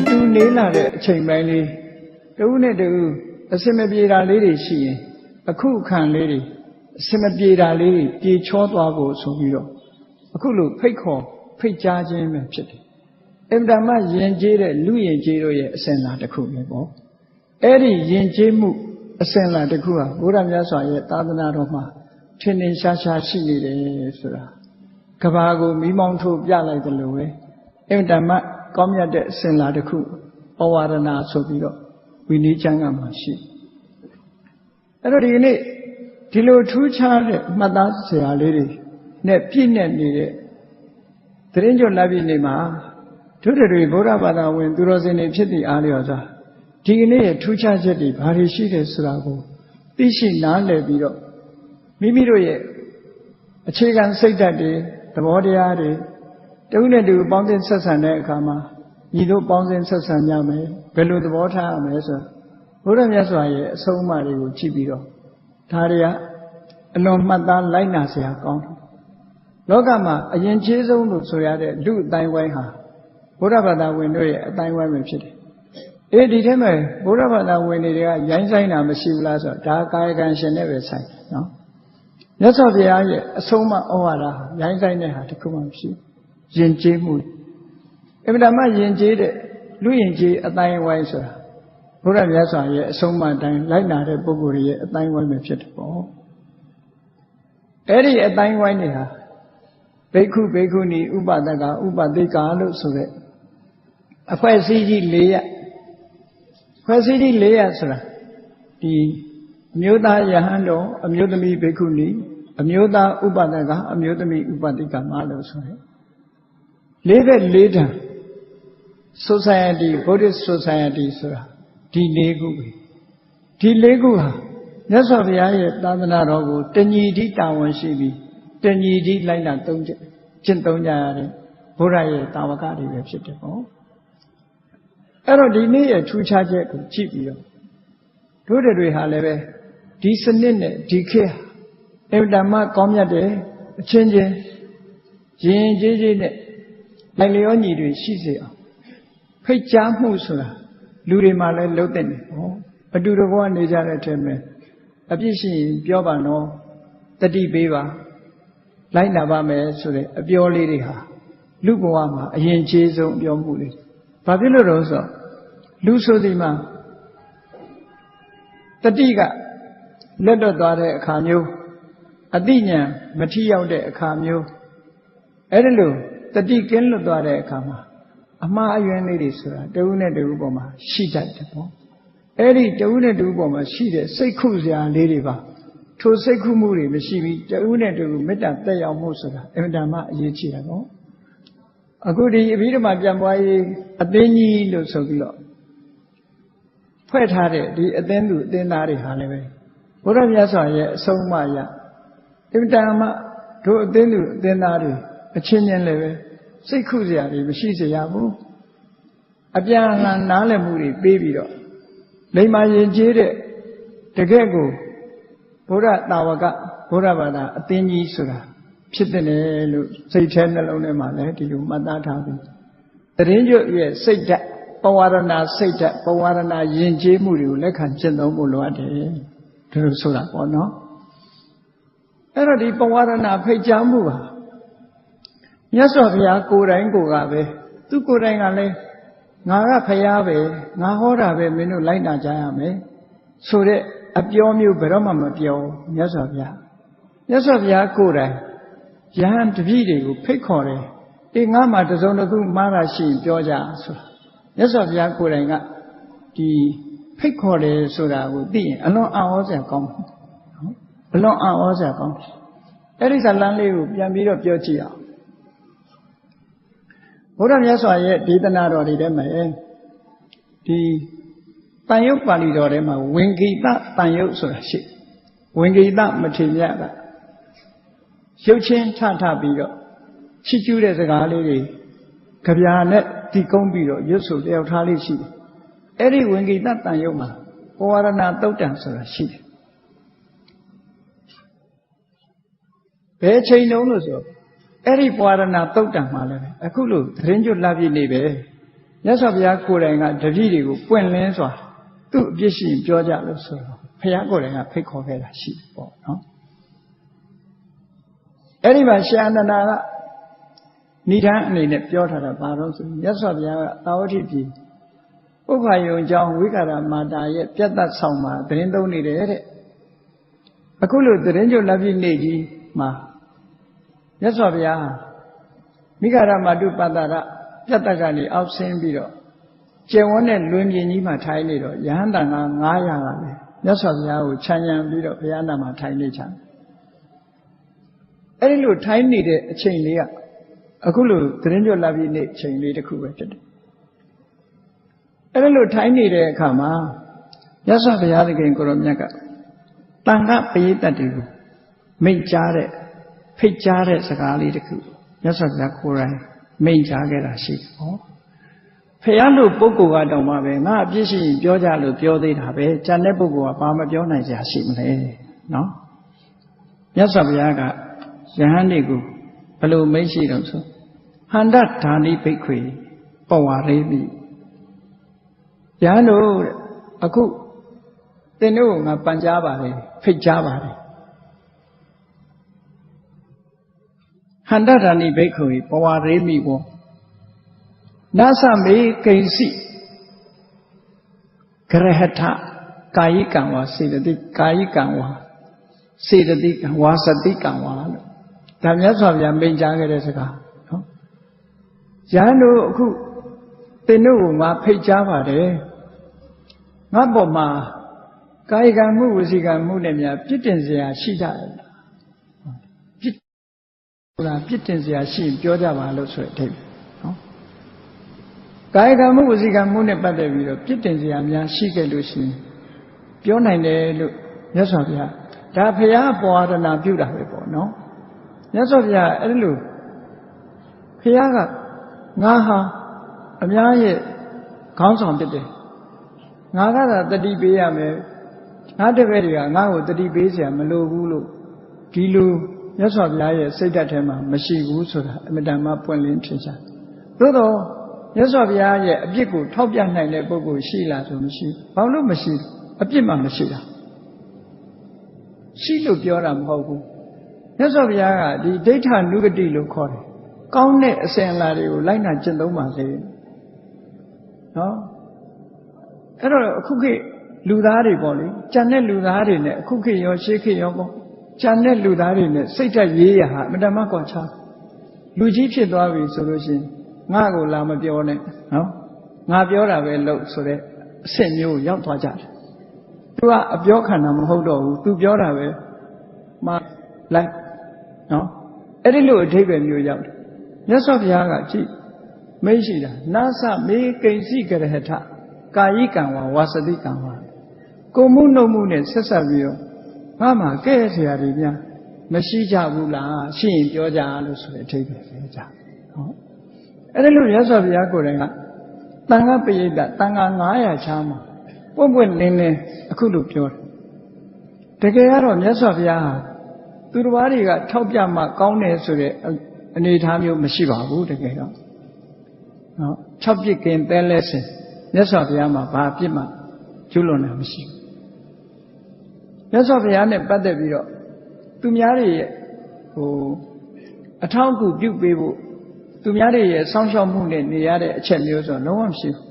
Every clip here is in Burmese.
အတူနေလာတဲ့အချိန်ပိုင်းလေးတဦးနဲ့တဦးအစင်မပြေတာလေးတွေရှိရင်အခုခံလေးတွေအစင်မပြေတာလေးတွေပြေချောသွားဖို့ဆိုပြီးတော့အခုလိုဖိတ်ခေါ်ဖိတ်ကြားခြင်းပဲဖြစ်တယ်အင်တာမယဉ်ကျေးတဲ့လူယဉ်ကျေးတို့ရဲ့အစင်လာတစ်ခုပဲပေါ့အဲ့ဒီယဉ်ကျေးမှုအစင်လာတစ်ခုဟာဘုရားမြတ်စွာရဲ့သာသနာတော်မှာထင်ထင်ရှားရှားရှိနေတယ်ဆိုတာကဘာကိုမိမောင်းထိုးပြလိုက်တယ်လို့ပဲအင်တာမ ကောင်းမြတ်တဲ့အစင်လာတစ်ခုဩဝါဒနာဆိုပြီးတော့ဝိနည်းကျမ်းကမှာရှိအဲ့တော့ဒီနေ့ဒီလိုထူးခြားတဲ့မှတ်သားစရာလေးတွေနဲ့ပြည့်နေနေတဲ့သတင်းကြွလာပြည့်နေမှာဒုဒတွေဗုဒ္ဓဘာသာဝင် သူတော်စင်တွေဖြစ်သည့်အားလျော်စွာဒီကနေ့ရဲ့ထူးခြားချက်တွေဘာတွေရှိတယ်ဆိုတာကိုသိရှိနားလည်ပြီးတော့မိမိတို့ရဲ့အခြေခံစိတ်ဓာတ်တွေသဘောတရားတွေ တဦးနဲ့တူပေါင်းသင်းဆက်ဆံတဲ့အခါမှာညီတို့ပေါင်းသင်းဆက်ဆံကြမယ်ဘယ်လိုသဘောထားရမလဲဆိုဘုရားမြတ်စွာရဲ့အဆုံးအမတွေကိုကြည့်ပြီးတော့ဒါတွေကအလွန်မှတ်သားလိုက်နာစရာကောင်းတယ်လောကမှာအရင်ကျေးဆုံးလို့ဆိုရတဲ့လူအတိုင်းဝိုင်းဟာဘုရားဘာသာဝင်တို့ရဲ့အတိုင်းဝိုင်းပဲဖြစ်တယ်အေးဒီထဲမှာဘုရားဘာသာဝင်တွေကရိုင်းဆိုင်တာမရှိဘူးလားဆိုတော့ဒါကာယကံရှင်နဲ့ပဲဆိုင်နော်မြတ်စွာဘုရားရဲ့အဆုံးအမဩဝါဒရိုင်းဆိုင်တဲ့ဟာတခုမှမရှိဘူး ယဉ်ကျေးမှုအင်မတန်မှယဉ်ကျေးတဲ့လူယဉ်ကျေးအတိုင်းဝိုင်းဆိုတာဘုရားမြတ်စွာရဲ့အဆုံးအမတိုင်းလိုက်နာတဲ့ပုဂ္ဂိုလ်ရဲ့အတိုင်းဝိုင်းပဲဖြစ်တယ်ပေါ့အဲ့ဒီအတိုင်းဝိုင်းတွေဟာဘိက္ခုဘိက္ခုနီဥပဒကဥပတိကလို့ဆိုတဲ့အဖွဲ့အစည်းကြီး၄ရပ်ဖွဲ့စည်းကြီး၄ရပ်ဆိုတာဒီအမျိုးသားယဟန်တော်အမျိုးသမီးဘိက္ခုနီအမျိုးသားဥပဒကအမျိုးသမီးဥပတိကမလို့ဆိုရယ် 44တန် society Buddhist society ဆိုတာဒီ၄ခုပဲဒီ၄ခုဟာမြတ်စွာဘုရားရဲ့သာသနာတော်ကိုတဏှီတိတာဝန်ရှိပြီးတဏှီတိလိုက်တာသုံးချက်ကျင့်သုံးကြရတဲ့ဘုရားရဲ့တာဝကတွေပဲဖြစ်တယ်ပေါ့အဲ့တော့ဒီနေ့ရဲ့ထူးခြားချက်ကိုကြည့်ပြီးတော့တို့တွေဟာလည်းပဲဒီစနစ်နဲ့ဒီခေတ်အင်တာမကောင်းမြတ်တယ်အချင်းချင်းရင်ရင်ကျေးကျေးနဲ့ လိုက်လျောညီတွေရှိစေအောင်ဖိတ်ကြားမှုဆိုတာလူတွေမှာလည်းလုံးတဲ့နေဟောအတူတကွနေကြတဲ့အထက်မှာအပြစ်ရှိရင်ပြောပါနော်တတိပေးပါလိုက်နာပါမယ်ဆိုတဲ့အပြောလေးတွေဟာလူဘဝမှာအရင်ခြေဆုံးအပြောမှုလေးဘာဖြစ်လို့တော့ဆိုလူဆိုဒီမှာတတိကလက်တော့သွားတဲ့အခါမျိုးအတိညာမထီရောက်တဲ့အခါမျိုးအဲ့ဒါလို့ တတိကင်းလွတ်သွားတဲ့အခါမှာအမှားအယွင်းလေးတွေဆိုတာတဦးနဲ့တဦးပေါ်မှာရှိတတ်တယ်ပေါ့အဲ့ဒီတဦးနဲ့တဦးပေါ်မှာရှိတဲ့စိတ်ခုစရာလေးတွေပါထိုစိတ်ခုမှုတွေမရှိပြီးတဦးနဲ့တဦးမေတ္တာတက်ရောက်မှုဆိုတာအင်တာမအရေးကြီးတယ်ပေါ့အခုဒီအဘိဓမ္မာပြန်ပွားရေးအသင်းကြီးလို့ဆိုပြီးတော့ဖွဲ့ထားတဲ့ဒီအသင်းသူအသင်းသားတွေဟာလည်းပဲဘုရားမြတ်စွာရဲ့အဆုံးအမရအင်တာမတို့အသင်းသူအသင်းသားတွေ အချင်းချင်းလည်းပဲစိတ်ခုစရာတွေမရှိစေရဘူးအပြန်အလှန်နားလည်မှုတွေပေးပြီးတော့လိမ္မာရင်ကျေးတဲ့တကယ့်ကိုဘုရားတာဝကဘုရားဘာသာအသင်းကြီးဆိုတာဖြစ်တယ်လို့စိတ်ထဲနှလုံးထဲမှာလည်းဒီလိုမှတ်သားထားပြီးတရင်ကျွတ်ရဲ့စိတ်ဓာတ်ပဝရဏစိတ်ဓာတ်ပဝရဏယဉ်ကျေးမှုတွေကိုလက်ခံကျင့်သုံးဖို့လိုအပ်တယ်ဒီလိုဆိုတာပေါ့နော်အဲ့တော့ဒီပဝရဏဖိတ်ကြားမှုဟာ မြတ်စွာဘုရားကိုယ်တိုင်ကိုယ်ကပဲသူကိုယ်တိုင်ကလည်းငါကဖရာပဲငါဟောတာပဲမင်းတို့လိုက်နာကြရမယ်ဆိုတဲ့အပြောမျိုးဘယ်တော့မှမပြောမြတ်စွာဘုရားမြတ်စွာဘုရားကိုယ်တိုင်ယဟန်တပည့်တွေကိုဖိတ်ခေါ်တယ်အေးငါမှတစုံတစ်ခုမှားတာရှိရင်ပြောကြဆိုတာမြတ်စွာဘုရားကိုယ်တိုင်ကဒီဖိတ်ခေါ်တယ်ဆိုတာကိုသိရင်အလွန်အံ့ဩစရာကောင်းတယ်နော်အလွန်အံ့ဩစရာကောင်းတယ်အဲ့ဒီဇာလန်းလေးကိုပြန်ပြီးတော့ပြောကြည့်အောင် ဘုရားမြတ်စွာရဲ့ဒေသနာတော်တွေထဲမှာဒီတန်ယုတ်ပါဠိတော်ထဲမှာဝင်ကိတတန်ယုတ်ဆိုတာရှိဝင်ကိတမထေရကရုပ်ချင်းထထပြီးတော့ချစ်ကျူးတဲ့စကားလေးတွေကြပြာနဲ့တီကုန်းပြီးတော့ရွတ်ဆိုတယောက်ထားလေးရှိတယ်အဲ့ဒီဝင်ကိတတန်ယုတ်မှာပဝရဏတုတ်တံဆိုတာရှိတယ်ဘယ်ချိန်တုန်းလို့ဆို အဲ့ဒီပွာရဏတုတ်တံမှာလည်းအခုလို့သတင်းကျွတ်လာပြည့်နေပဲမြတ်စွာဘုရားကိုယ်တိုင်ကတတိတွေကိုပွင့်လင်းစွာသူ့အပြစ်ရှိရင်ပြောကြလို့ဆိုတော့ဘုရားကိုယ်တိုင်ကဖိတ်ခေါ်ခဲ့တာရှိပေါ့နော်အဲ့ဒီမှာရှင်အနန္ဒာကဏိဒန်းအနေနဲ့ပြောထားတာဘာလို့ဆိုမြတ်စွာဘုရားကသာဝတိပြည်ပုဗ္ဗာယုံကြောင့်ဝိကာရမာတာရဲ့ပြတ်သက်ဆောင်မှာသတင်းသုံးနေတယ်တဲ့အခုလို့သတင်းကြိုလက်ပြည့်နေကြီးမှာ မြတ်စွာဘုရားမိဂရမတုပတ္တရပြတ်သက်ကနေအောက်ဆင်းပြီးတော့ကျယ်ဝန်းတဲ့လွင်ပြင်ကြီးမှာထိုင်နေတော့ယဟန်တန်က900ကလည်းမြတ်စွာဘုရားကိုခြံရံပြီးတော့ဘုရားနာမှာထိုင်နေကြတယ်အဲ့ဒီလိုထိုင်နေတဲ့အချိန်လေးကအခုလိုသတင်းကြွလာပြီးနေ့အချိန်လေးတစ်ခုပဲဖြစ်တယ်အဲ့ဒီလိုထိုင်နေတဲ့အခါမှာမြတ်စွာဘုရားသခင်ကိုရောမြတ်ကတန်ခပရိသတ်တွေကိုမိတ်ကြားတဲ့ ဖိတ်ကြားတဲ့စကားလေးတစ်ခုမြတ်စွာဘုရားကိုယ်တိုင်မိန့်ကြားခဲ့တာရှိတယ်ဟောဖះလို့ပုဂ္ဂိုလ်ကတော့မှပဲငါအပြစ်ရှိရင်ပြောကြလို့ပြောသေးတာပဲကြံတဲ့ပုဂ္ဂိုလ်ကဘာမပြောနိုင်ကြရှိမလဲနော်မြတ်စွာဘုရားကယဟန်တွေကိုဘလို့မိတ်ရှိတော့ဆိုဟန္တဓာနိဘိက္ခွေပဝရေမိယဟန်တို့အခုသင်တို့ကငါပန်ကြားပါတယ်ဖိတ်ကြားပါတ ဟန္တရဏိဘိက္ခုပဝရေမိဘောနာသမေကိဉ္စီကရဟထကာယကံဝါစေတသိကာယကံဝါစေတသိကံဝါစတိကံဝါလို့ဒါမြတ်စွာဘုရားမိန့်ကြားခဲ့တဲ့စကားနော်ယဟန်တို့အခုသင်တို့ကဖိတ်ကြားပါတယ်ငါ့ပေါ်မှာကာယကံမှုဝစီကံမှုနဲ့များပြစ်တင်စရာရှိကြတယ် ဟိုလားပြစ်တင်စရာရှိရင်ပြောကြပါလို့ဆိုတဲ့အထိပ်နော်ကာယကမှုဝစီကမှုနဲ့ပတ်သက်ပြီးတော့ပြစ်တင်စရာများရှိခဲ့လို့ရှိရင်ပြောနိုင်တယ်လို့မြတ်စွာဘုရားဒါဘုရားပွားရဏပြုတာပဲပေါ့နော်မြတ်စွာဘုရားအဲ့လိုဘုရားကငါဟာအများရဲ့ခေါင်းဆောင်ဖြစ်တယ်ငါကသာတတိပေးရမယ်ငါတပည့်တွေကငါ့ကိုတတိပေးစရာမလိုဘူးလို့ဒီလို မြတ်စွာဘုရားရဲ့စိတ်ဓာတ်ထဲမှာမရှိဘူးဆိုတာအမတန်မှပွင့်လင်းထင်ရှားသို့တော့မြတ်စွာဘုရားရဲ့အပြစ်ကိုထောက်ပြနိုင်တဲ့ပုဂ္ဂိုလ်ရှိလားဆိုမရှိဘူးဘာလို့မရှိအပြစ်မှမရှိတာရှိလို့ပြောတာမဟုတ်ဘူးမြတ်စွာဘုရားကဒီဒိဋ္ဌာနုဂတိလို့ခေါ်တယ်ကောင်းတဲ့အစဉ်အလာတွေကိုလိုက်နာကျင့်သုံးပါစေနော်အဲ့တော့အခုခေတ်လူသားတွေပေါ့လေကြံတဲ့လူသားတွေနဲ့အခုခေတ်ရောရှေးခေတ်ရောပေါ့ ကြံတဲ့လူသားတွေနဲ့စိတ်ဓာတ်ရေးရဟာအမတမကွာခြားလူကြီးဖြစ်သွားပြီဆိုလို့ရှိရင်ငါ့ကိုလာမပြောနဲ့နော်ငါပြောတာပဲလို့ဆိုတဲ့အဆင့်မျိုးရောက်သွားကြတယ်သူကအပြောခံတာမဟုတ်တော့ဘူးသူပြောတာပဲမလိုက်နော်အဲ့ဒီလိုအထိပ္ပယ်မျိုးရောက်တယ်မြတ်စွာဘုရားကကြည့်မိတ်ရှိတာနာသမေကိဉ္စီကရဟထကာယိကံဝါဝါစတိကံဝါကိုမှုနှုတ်မှုနဲ့ဆက်ဆက်ပြီးတော့ ဘာမှကဲ့เสียတွေများမရှိကြဘူးလားရှိရင်ပြောကြလို့ဆိုတဲ့အထိပ္ပယ်ပဲကြာဟုတ်အဲ့ဒီလိုမြတ်စွာဘုရားကိုယ်တိုင်ကတန်ခါပရိသတ်တန်ခါ900ချားမှာပွင့်ပွင့်လင်းလင်းအခုလိုပြောတယ်တကယ်ကတော့မြတ်စွာဘုရားဟာသူတော်ဘာတွေကထောက်ပြမှကောင်းတယ်ဆိုတဲ့အနေအထားမျိုးမရှိပါဘူးတကယ်တော့နော်၆ပြစ်ကင်တဲလဲစင်မြတ်စွာဘုရားမှာဘာပြစ်မှကျူးလွန်တာမရှိဘူး မြတ်စွာဘုရားနဲ့ပတ်သက်ပြီးတော့သူများတွေရဲ့ဟိုအထောက်အကူပြုပေးဖို့သူများတွေရဲ့စောင့်ရှောက်မှုနဲ့နေရတဲ့အချက်မျိုးဆိုတော့လုံးဝမရှိဘူး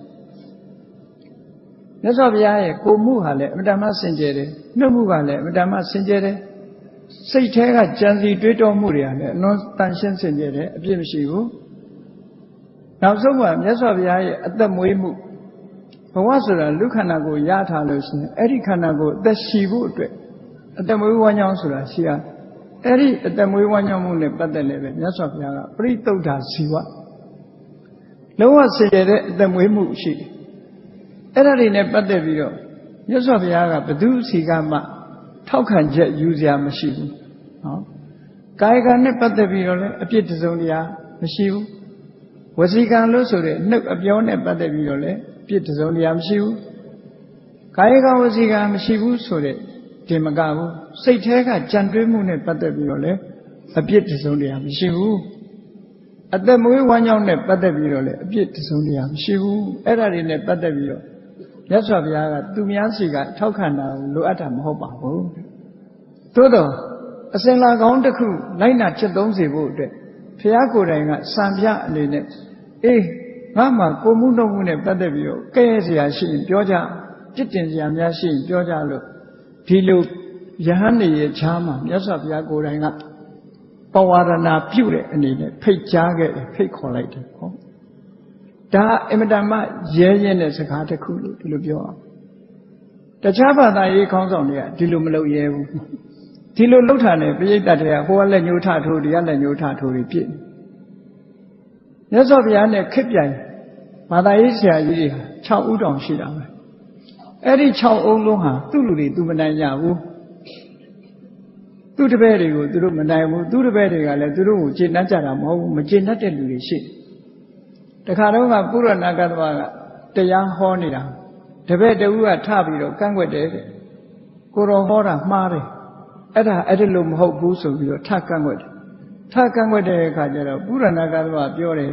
မြတ်စွာဘုရားရဲ့ကိုမှုဟာလည်းအမတ္တမစင်ကြယ်တယ်နှုတ်မှုကလည်းအမတ္တမစင်ကြယ်တယ်စိတ်แท้ကကြံစီတွေးတောမှုတွေကလည်းအလွန်တန်ရှင်းစင်ကြယ်တယ်အပြစ်မရှိဘူးနောက်ဆုံးမှာမြတ်စွာဘုရားရဲ့အသက်မွေးမှု ဘဝဆိုတာလူခန္ဓာကိုရထားလို့ရှိရင်အဲ့ဒီခန္ဓာကိုအသက်ရှိဖို့အတွက်အသက်မွေးဝမ်းကြောင်းဆိုတာရှိရအဲ့ဒီအသက်မွေးဝမ်းကြောင်းမှုနဲ့ပတ်သက်လည်းပဲမြတ်စွာဘုရားကပရိသုဒ္ဓဇီဝလုံးဝဆင်ရတဲ့အသက်မွေးမှုရှိတယ်အဲ့ဒါတွေနဲ့ပတ်သက်ပြီးတော့မြတ်စွာဘုရားကဘသူစီကမှထောက်ခံချက်ယူစရာမရှိဘူးနော်ကာယကံနဲ့ပတ်သက်ပြီးတော့လည်းအပြစ်တစုံတရာမရှိဘူးဝစီကံလို့ဆိုတဲ့နှုတ်အပြောနဲ့ပတ်သက်ပြီးတော့လည်းအ ပြစ်တစုံတရာမရှိဘူးကာယကံဝစီကံမရှိဘူးဆိုတဲ့ဒီမကဘူးစိတ်แท้ကကြံတွေးမှုနဲ့ပတ်သက်ပြီးတော့လည်းအပြစ်တစုံတရာမရှိဘူးအသက်မွေးဝမ်းကြောင်းနဲ့ပတ်သက်ပြီးတော့လေအပြစ်တစုံတရာမရှိဘူးအဲ့ဒါတွေနဲ့ပတ်သက်ပြီးတော့မြတ်စွာဘုရားကသူများစီကထောက်ခံတာကိုလိုအပ်တာမဟုတ်ပါဘူးသို့တော့အစင်လာကောင်းတစ်ခုလိုက်နာချက်သုံးစေဖို့အတွက်ဘုရားကိုယ်တိုင်ကစံပြအနေနဲ့အေး ငါမှကိုမှုနှုတ်မှုနဲ့ပတ်သက်ပြီးတော့ကဲ့ရဲ့စရာရှိရင်ပြောကြပြစ်တင်စရာများရှိရင်ပြောကြလို့ဒီလိုယဟန်နေရဲ့ချားမှာမြတ်စွာဘုရားကိုယ်တိုင်ကပဝါဒနာပြုတဲ့အနေနဲ့ဖိတ်ကြားခဲ့တယ်ဖိတ်ခေါ်လိုက်တယ်ဟောဒါအင်မတန်မှရဲရဲတဲ့စကားတစ်ခုလို့ဒီလိုပြောအောင်တခြားဘာသာရေးခေါင်းဆောင်တွေကဒီလိုမလုပ်ရဲဘူးဒီလိုလှုပ်ထာနေပြိဋ္ဌာတွေကဟိုကလက်ညှိုးထထိုးဒီကလက်ညှိုးထထိုးတွေပြည့် မြတ်စွာဘုရားနဲ့ခစ်ပြိုင်ဘာသာရေးဆရာကြီးတွေဟာ6ဦးတောင်ရှိတာပဲအဲ့ဒီ6အုံလုံးဟာသူ့လူတွေသူမနိုင်ကြဘူးသူ့တပည့်တွေကိုသူတို့မနိုင်ဘူးသူ့တပည့်တွေကလည်းသူတို့ကိုကျေနပ်ကြတာမဟုတ်ဘူးမကျေနပ်တဲ့လူတွေရှိတယ်တခါတော့ကပုရဏကသမကတရားဟောနေတာတပည့်တဦးကထပြီးတော့ကန့်ွက်တယ်တဲ့ကိုတော်ဟောတာမှားတယ်အဲ့ဒါအဲ့ဒီလိုမဟုတ်ဘူးဆိုပြီးတော့ထကန့်ွက်တယ် ထကန့်ွက်တဲ့အခါကျတော့ပုရဏကသမပြောတယ်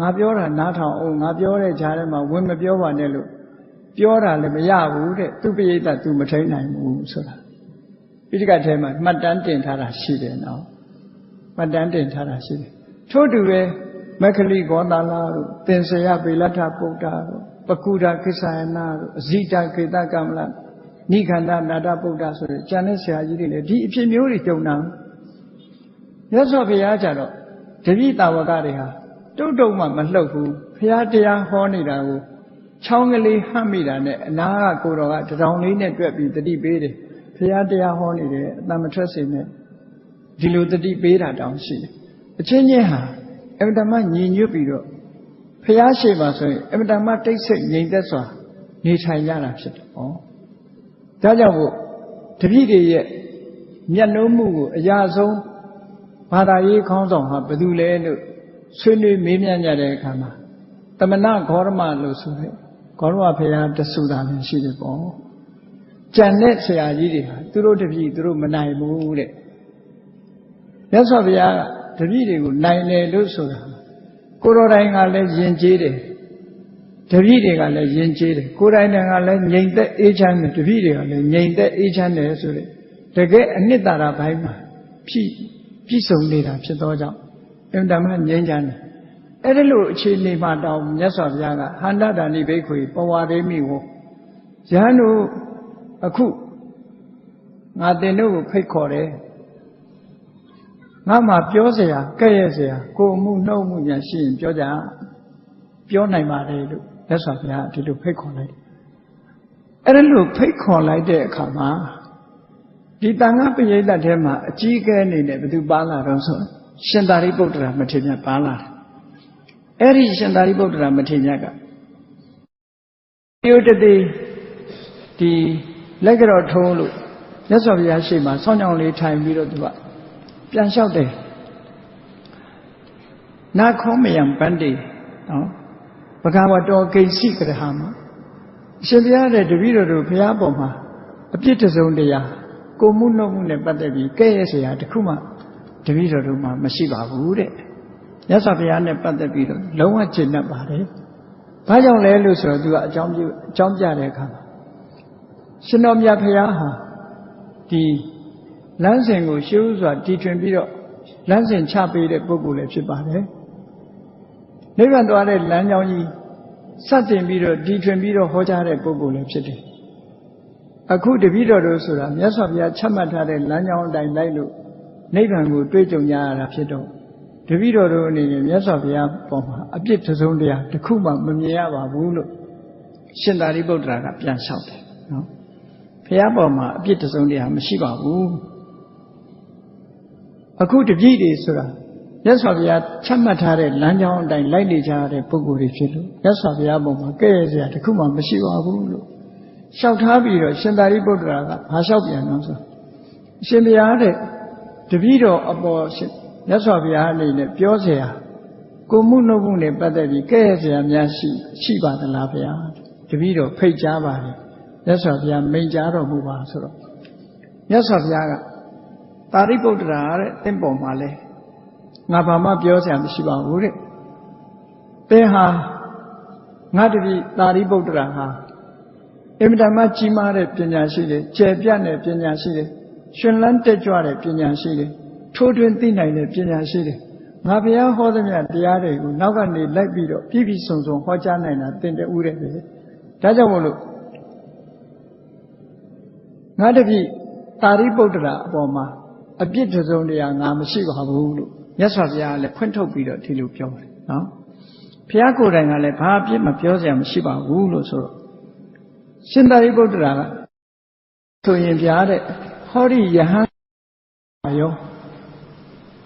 ငါပြောတာနားထောင်အောင်ငါပြောတဲ့ကြားထဲမှာဝင်မပြောပါနဲ့လို့ပြောတာလည်းမရဘူးတဲ့သူပိဋကသူမထိန်နိုင်ဘူးဆိုတာပိဋကထဲမှာမှတ်တမ်းတင်ထားတာရှိတယ်နော်မှတ်တမ်းတင်ထားတာရှိတယ်ထို့တူပဲမက္ခလိဂောတာလာတို့သင်္ဆယပေလထပုဒ္ဒါတို့ပကုဒကိစ္ဆယနာတို့အဇိတကေတကမ္မလနိခန္ဓနာတပုဒ္ဒါဆိုတဲ့ကျန်တဲ့ဆရာကြီးတွေလည်းဒီအဖြစ်မျိုးတွေကြုံတာ မြတ်စွာဘုရားကြတော့တပိတာဝကတွေဟာတုတ်တုံမှမလှုပ်ဘူးဘုရားတရားဟောနေတာကိုချောင်းကလေးဟပ်မိတာနဲ့အနာကကိုတော်ကတရောင်လေးနဲ့တွက်ပြီးတတိပေးတယ်ဘုရားတရားဟောနေတယ်အတမထွက်စေနဲ့ဒီလိုတတိပေးတာတောင်ရှိတယ်အချင်းချင်းဟာအမတမညီညွတ်ပြီးတော့ဘုရားရှိပါဆိုရင်အမတမတိတ်ဆိတ်ငြိမ်သက်စွာနေထိုင်ရတာဖြစ်တယ်ဟောဒါကြောင့်မို့တပည့်တွေရဲ့မျက်နှာမှုကိုအရာဆုံး ဘာသာရေးခေါင်းဆောင်ဟာဘယ်သူလဲလို့ဆွေးနွေးမေးမြန်းကြတဲ့အခါမှာတမနာဂေါရမလို့ဆိုတဲ့ဂေါရမဘုရားတဆူတာလည်းရှိတယ်ပေါ့ကြံတဲ့ဆရာကြီးတွေဟာသူတို့တပည့်သူတို့မနိုင်ဘူးတဲ့မြတ်စွာဘုရားကတပည့်တွေကိုနိုင်တယ်လို့ဆိုတာကိုတော်တိုင်ကလည်းယဉ်ကျေးတယ်တပည့်တွေကလည်းယဉ်ကျေးတယ်ကိုယ်တိုင်ကလည်းငြိမ်သက်အေးချမ်းတယ်တပည့်တွေကလည်းငြိမ်သက်အေးချမ်းတယ်ဆိုတဲ့တကယ်အနှစ်သာရဘိုင်းမှာဖြည့် ပြည့်စုံနေတာဖြစ်သောကြောင့်အင်တမငြိမ်းချမ်းတယ်အဲ့ဒီလိုအခြေအနေမှာတောင်မြတ်စွာဘုရားကဟန္တတာနိဘိက္ခွေပဝါဒေမိဟောယဟန်တို့အခုငါတင်တို့ကိုဖိတ်ခေါ်တယ်ငါမှပြောเสียကဲ့ရဲ့เสียကိုမှုနှုတ်မှုညာရှိရင်ပြောကြပြောနိုင်ပါတယ်လို့မြတ်စွာဘုရားဒီလိုဖိတ်ခေါ်လိုက်အဲ့ဒါလို့ဖိတ်ခေါ်လိုက်တဲ့အခါမှာ ဒီတန်ခါပရိသတ်ထဲမှာအကြီးအကဲအနေနဲ့ဘယ်သူပါလာတော့ဆိုရှင်သာရိပုတ္တရာမထေရမြတ်ပါလာတယ်အဲ့ဒီရှင်သာရိပုတ္တရာမထေရမြတ်ကပြုတ်တည်းဒီလက်ကြောထုံးလို့မြတ်စွာဘုရားရှေ့မှာဆောင်းကြောင်လေးထိုင်ပြီးတော့သူကပြန်လျှောက်တယ်နာခောမယံပန္တိနော်ဘဂဝတောဂိစီကရဟမှာအရှင်ဘုရားတဲ့တပည့်တော်တို့ဘုရားပေါ်မှာအပြစ်တစုံတရာ ကိုမှုနှုတ်မှုနဲ့ပတ်သက်ပြီးကဲ့ရဲ့စရာတခုမှတပည့်တော်တို့မှမရှိပါဘူးတဲ့မြတ်စွာဘုရားနဲ့ပတ်သက်ပြီးတော့လုံးဝကျေနပ်ပါတယ်။ဘာကြောင့်လဲလို့ဆိုတော့သူကအကြောင်းပြအကြောင်းပြတဲ့အခါမှာရှင်တော်မြတ်ဘုရားဟာဒီလမ်းစဉ်ကိုရှေးဥစွာတည်ထွင်ပြီးတော့လမ်းစဉ်ချပေးတဲ့ပုဂ္ဂိုလ်လည်းဖြစ်ပါတယ်။နိဗ္ဗာန်သွားတဲ့လမ်းကြောင်းကြီးစတင်ပြီးတော့တည်ထွင်ပြီးတော့ဟောကြားတဲ့ပုဂ္ဂိုလ်လည်းဖြစ်တယ်။ အခုတပည့်တော်တို့ဆိုတာမြတ်စွာဘုရားချမှတ်ထားတဲ့လမ်းကြောင်းအတိုင်းလိုက်လို့နိဗ္ဗာန်ကိုတွေ့ကြုံကြရတာဖြစ်တော့တပည့်တော်တို့အနေနဲ့မြတ်စွာဘုရားပေါ်မှာအပြစ်တစုံတရာတစ်ခုမှမမြင်ရပါဘူးလို့ရှင်သာရိပုတ္တရာကပြန်လျှောက်တယ်နော်ဘုရားပေါ်မှာအပြစ်တစုံတရာမရှိပါဘူးအခုတပည့်တွေဆိုတာမြတ်စွာဘုရားချမှတ်ထားတဲ့လမ်းကြောင်းအတိုင်းလိုက်နေကြရတဲ့ပုဂ္ဂိုလ်တွေဖြစ်လို့မြတ်စွာဘုရားပေါ်မှာကဲ့ရဲ့စရာတစ်ခုမှမရှိပါဘူးလို့ လျှောက်ထားပြီးတော့ရှင်သာရိပုတ္တရာကဘာလျှောက်ပြန်တော့ဆိုအရှင်ဘုရားတဲ့တပည့်တော်အပေါ်မြတ်စွာဘုရားအနေနဲ့ပြောเสียကိုမှုနှုတ်မှုနဲ့ပတ်သက်ပြီးကဲ့ရဲ့เสียများရှိရှိပါသလားဗျာတပည့်တော်ဖိတ်ကြားပါတယ်မြတ်စွာဘုရားမိန့်ကြားတော်မူပါဆိုတော့မြတ်စွာဘုရားကသာရိပုတ္တရာတဲ့တင့်ပေါ်မှာလဲ ငါဘာမှပြောစရာမရှိပါဘူးတဲ့သင်ဟာငါတပည့်သာရိပုတ္တရာဟာ အင်မတန်မှကြီးမားတဲ့ပညာရှိတယ်ကျယ်ပြန့်တဲ့ပညာရှိတယ်ရှင်လန်းတက်ကြွတဲ့ပညာရှိတယ်ထိုးထွင်းသိနိုင်တဲ့ပညာရှိတယ်ငါဘုရားဟောသမျှတရားတွေကိုနောက်ကနေလိုက်ပြီးတော့ပြည့်ပြည့်စုံစုံဟောကြားနိုင်တာသင်တူတဲ့ပဲဒါကြောင့်မို့လို့ငါတပည့်သာရိပုတ္တရာအပေါ်မှာအပြစ်တစုံတရာငါမရှိပါဘူးလို့မြတ်စွာဘုရားကလည်းဖွင့်ထုတ်ပြီးတော့ဒီလိုပြောတယ်နော်ဘုရားကိုယ်တိုင်ကလည်းဘာအပြစ်မှပြောစရာမရှိပါဘူးလို့ဆိုတော့ ရှင်သာရိပုတ္တရာကဆိုရင်ပြားတဲ့ဟောဒီယဟန်ရော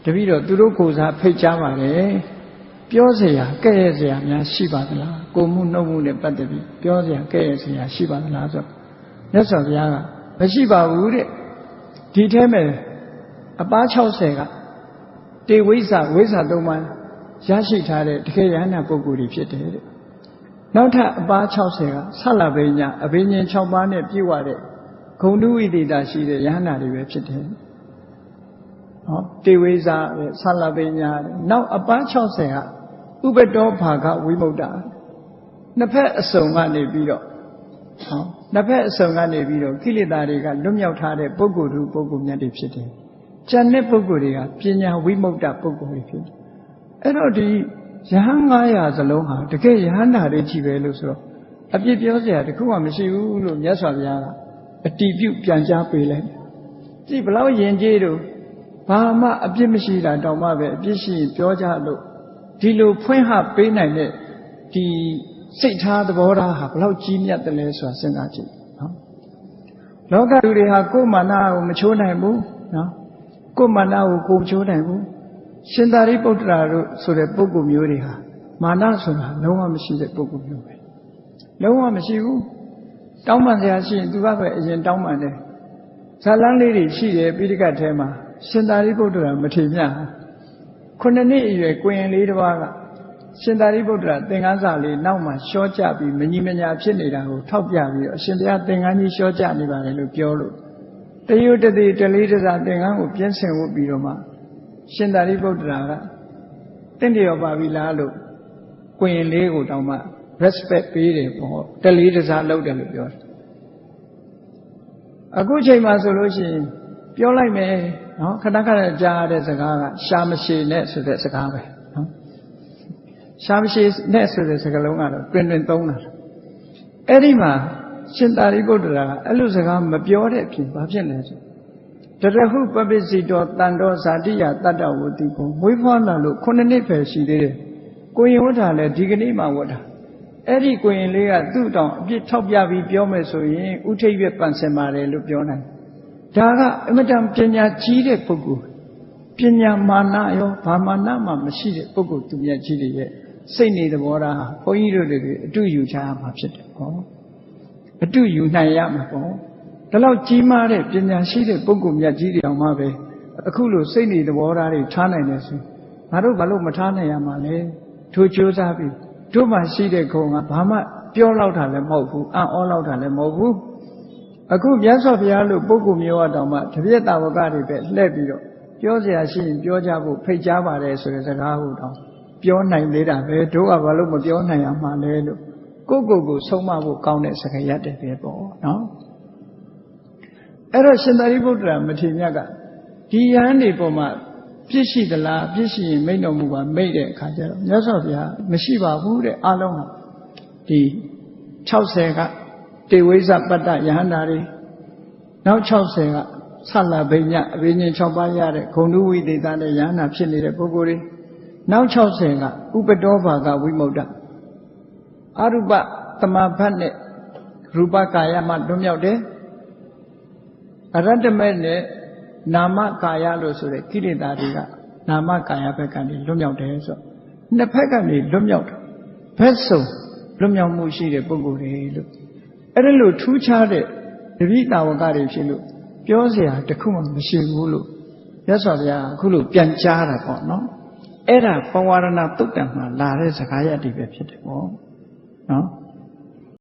တပည့်တော်သူတို့ကိုယ်စားဖိတ်ကြားပါတယ်ပြောเสียကဲ့ရဲ့เสียများရှိပါသလားကိုမှုနှုတ်မှုနဲ့ပတ်သက်ပြီးပြောเสียကဲ့ရဲ့เสียရှိပါသလားဆိုမြတ်စွာဘုရားကမရှိပါဘူးတဲ့ဒီထဲမှာအပား60ကတေဝိဇ္ဇဝိဇ္ဇသုံးပါးရရှိထားတဲ့တကယ်ရဟန္တာပုဂ္ဂိုလ်တွေဖြစ်တယ်တဲ့ နောက်ထပ်အပား60ကဆလဘိညာအဘိညာဉ်6ပါးနဲ့ပြည့်ဝတဲ့ဂုံတုဝိသေတာရှိတဲ့ယဟန္တာတွေပဲဖြစ်တယ်နော်တေဝိဇ္ဇပဲဆလဘိညာနောက်အပား60ကဥပတောဘာကဝိမု ക്ത နှစ်ဖက်အစုံကနေပြီးတော့ဟောနှစ်ဖက်အစုံကနေပြီးတော့ကိလေသာတွေကလွတ်မြောက်ထားတဲ့ပုဂ္ဂိုလ်သူပုဂ္ဂိုလ်မြတ်တွေဖြစ်တယ်။ကျန်တဲ့ပုဂ္ဂိုလ်တွေကပညာဝိမု ക്ത ပုဂ္ဂိုလ်တွေဖြစ်တယ်။အဲ့တော့ဒီ ယဟန်900စလုံးဟာတကယ်ယဟန္တာတွေကြီးပဲလို့ဆိုတော့အပြစ်ပြောစရာတခုမှမရှိဘူးလို့မြတ်စွာဘုရားကအတီးပြုတ်ပြန်ကြားပေးလိုက်။ကြည့်ဘလောက်ယဉ်ကျေးတို့ဘာမှအပြစ်မရှိတာတောင်မှပဲအပြစ်ရှိရင်ပြောကြလို့ဒီလိုဖွင့်ဟပေးနိုင်တဲ့ဒီစိတ်ထားသဘောထားဟာဘလောက်ကြီးမြတ်တယ်လဲဆိုတာစဉ်းစားကြည့်နော်လောကလူတွေဟာကိုယ်မာနကိုမချိုးနိုင်ဘူးနော်ကိုယ်မာနကိုကိုယ်ချိုးနိုင်ဘူး ရှင်သာရိပုတ္တရာတို့ဆိုတဲ့ပုဂ္ဂိုလ်မျိုးတွေဟာမာနဆိုတာလုံးဝမရှိတဲ့ပုဂ္ဂိုလ်မျိုးပဲလုံးဝမရှိဘူးတောင်းပန်စရာရှိရင်သူကပဲအရင်တောင်းပန်တယ်ဇာလန်းလေးတွေရှိတယ်ပိဋကတ်ထဲမှာရှင်သာရိပုတ္တရာမထေမြတ်ခုနှစ်နှစ်အရွယ်ကိုရင်လေးတစ်ပါးကရှင်သာရိပုတ္တရာသင်္ကန်းစာလေးနောက်မှရှော့ကြပြီးမညီမညာဖြစ်နေတာကိုထောက်ပြပြီးတော့အရှင်ဘုရားသင်္ကန်းကြီးရှော့ကြနေပါလေလို့ပြောလို့တယုတတိတလေးတစားသင်္ကန်းကိုပြင်းဆင်ဝတ်ပြီးတော့မှ ရှင်သာရိပုတ္တရာကတင့်တယ်ပါပြီလားလို့ကိုရင်လေးကိုတောင်းမှ respect ပေးတယ်ပေါ့တလေးတစားလုပ်တယ်လို့ပြောတယ်အခုချိန်မှာဆိုလို့ရှိရင်ပြောလိုက်မယ်နော်ခဏခဏကြားရတဲ့စကားကရှာမရှိနဲ့ဆိုတဲ့စကားပဲနော်ရှာမရှိနဲ့ဆိုတဲ့စကားလုံးကတော့တွင်တွင်သုံးတာအဲ့ဒီမှာရှင်သာရိပုတ္တရာကအဲ့လိုစကားမပြောတဲ့အပြင်ဘာဖြစ်လဲဆို တရဟုပပစ္စည်းတော်တန်တော်ဇာတိယတတ္တဝတိကိုမွေးဖွားလာလို့ခုနှစ်နှစ်ပဲရှိသေးတယ်ကိုရင်ဝတ်တာလည်းဒီကနေ့မှဝတ်တာအဲ့ဒီကိုရင်လေးကသူ့တောင်အပြစ်ထောက်ပြပြီးပြောမယ်ဆိုရင်ဥထိပ်ရွက်ပန့်စင်ပါတယ်လို့ပြောနိုင်ဒါကအမတန်ပညာကြီးတဲ့ပုဂ္ဂိုလ်ပညာမာနရောဘာမာနမှမရှိတဲ့ပုဂ္ဂိုလ်သူမြတ်ကြီးတွေရဲ့စိတ်နေသဘောထားဟာဘုန်းကြီးတို့တွေအတူယူချရမှာဖြစ်တယ်ဟောအတူယူနိုင်ရမှာပေါ့ ဒါလောက်ကြီးမားတဲ့ပညာရှိတဲ့ပုဂ္ဂိုလ်မြတ်ကြီးတွေအောင်မှပဲအခုလိုစိတ်နေသဘောထားတွေထားနိုင်တယ်ဆိုငါတို့ဘာလို့မထားနိုင်ရမှာလဲထိုကြိုးစားပြီးတို့မှရှိတဲ့ခုံကဘာမှပြောလောက်တာလည်းမဟုတ်ဘူးအံ့ဩလောက်တာလည်းမဟုတ်ဘူးအခုမြတ်စွာဘုရားလို့ပုဂ္ဂိုလ်မျိုးအတောင်မှတပြည့်တာဝကတွေပဲလှည့်ပြီးတော့ပြောเสียရှိရင်ပြောကြဖို့ဖိတ်ကြားပါတယ်ဆိုတဲ့စကားဟုတ်တော့ပြောနိုင်သေးတာပဲတို့ကဘာလို့မပြောနိုင်ရမှာလဲလို့ကိုယ့်ကိုယ်ကိုဆုံးမဖို့ကောင်းတဲ့စကားရက်တယ်ပဲပေါ့နော် အဲ့တော့ရှင်သာရိပုတ္တရာမထေရမြတ်ကဒီယဟန်တွေပေါ်မှာပြစ်ရှိသလားပြစ်ရှိရင်မိတ်တော်မူပါမိတ်တဲ့အခါကျတော့မြတ်စွာဘုရားမရှိပါဘူးတဲ့အလုံးကဒီ60ကတေဝိဇ္ဇပတ္တယဟန္တာတွေနောက်60ကဆလဘိညအဘိညာဉ်6ပါးရတဲ့ဂုံတုဝိသေသနဲ့ယဟန္တာဖြစ်နေတဲ့ပုဂ္ဂိုလ်တွေနောက်60ကဥပတောဘာကဝိမု ക്ത အရူပတမဘတ်နဲ့ရူပကာယမှတွမြောက်တယ် အရတ္တမနဲ့နာမကာယလို့ဆိုတဲ့ကိလေသာတွေကနာမကာယဘက်ကနေလွတ်မြောက်တယ်ဆိုနှစ်ဖက်ကနေလွတ်မြောက်တာဘက်စုံလွတ်မြောက်မှုရှိတဲ့ပုဂ္ဂိုလ်တွေလို့အဲ့ဒါလို့ထူးခြားတဲ့တပိတာဝကတွေဖြစ်လို့ပြောစရာတခုမှမရှိဘူးလို့ရသော်ဗျာအခုလို့ပြန်ကြားတာပေါ့နော်အဲ့ဒါပဝါရဏတုတ်တံမှာလာတဲ့စကားရည်ပဲဖြစ်တယ်ပေါ့နော်